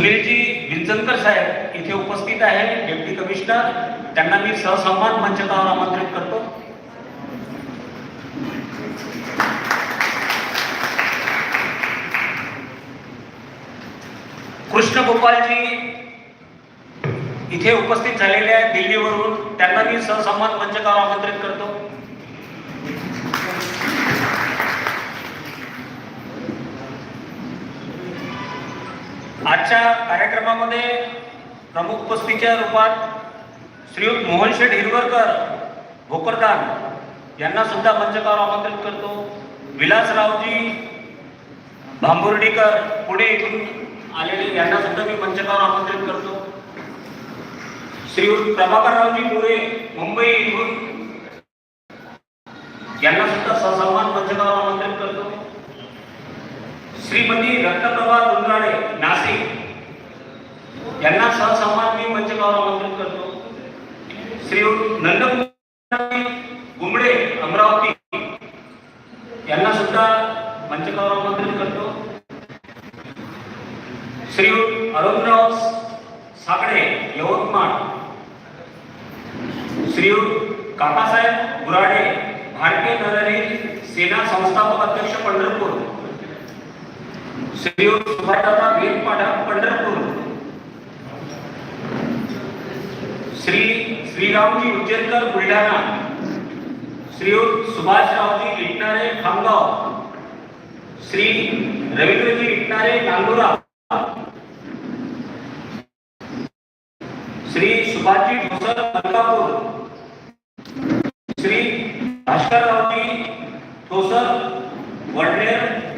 सुनीलजी विंचनकर साहेब इथे उपस्थित आहे डेप्टी कमिशनर त्यांना मी सहसंवाद मंचकावर आमंत्रित करतो. कृष्ण गोपालजी इथे उपस्थित झालेले आहेत दिल्लीवरून. त्यांना मी सहसंवाद मंचकावर आमंत्रित करतो. आजच्या कार्यक्रमामध्ये प्रमुख उपस्थितीच्या रूपात श्रीयुत मोहन शेठ हिरवरकर भोकरदान यांना सुद्धा मंचकावर आमंत्रित करतो. विलासरावजी भांबुर्डीकर पुणे इथून आलेले यांना सुद्धा मी मंचकावर आमंत्रित करतो. श्रीयुत प्रभाकररावजी मोरे मुंबई इथून यांना सुद्धा ससन्मान मंचकावर आमंत्रित करतो. श्रीमती रत्नप्रभा गुंजाळे नाशिक यांना सहसंवाद मी मंचकावर आमंत्रित करतो श्री नंदकुमार गुमडे अमरावती. यांना सुद्धा मंचकावर आमंत्रित करतो. श्री अरुणराव साकडे यवतमाळ. श्री काकासाहेब गुराडे भारतीय नरहरी सेना संस्थापक अध्यक्ष पंढरपूर. श्री सुभाषदादा वीरपाडा पंढरपूर श्री श्रीरामजी उज्जैनकर बुलढाणा श्रीयुत सुभाषरावजी लिटणारे खामगाव, श्री रवींद्रजी लिटणारे नांदुरा, श्री सुभाषजी ठोसर मलकापूर श्री भास्कररावजी ठोसर, वडनेर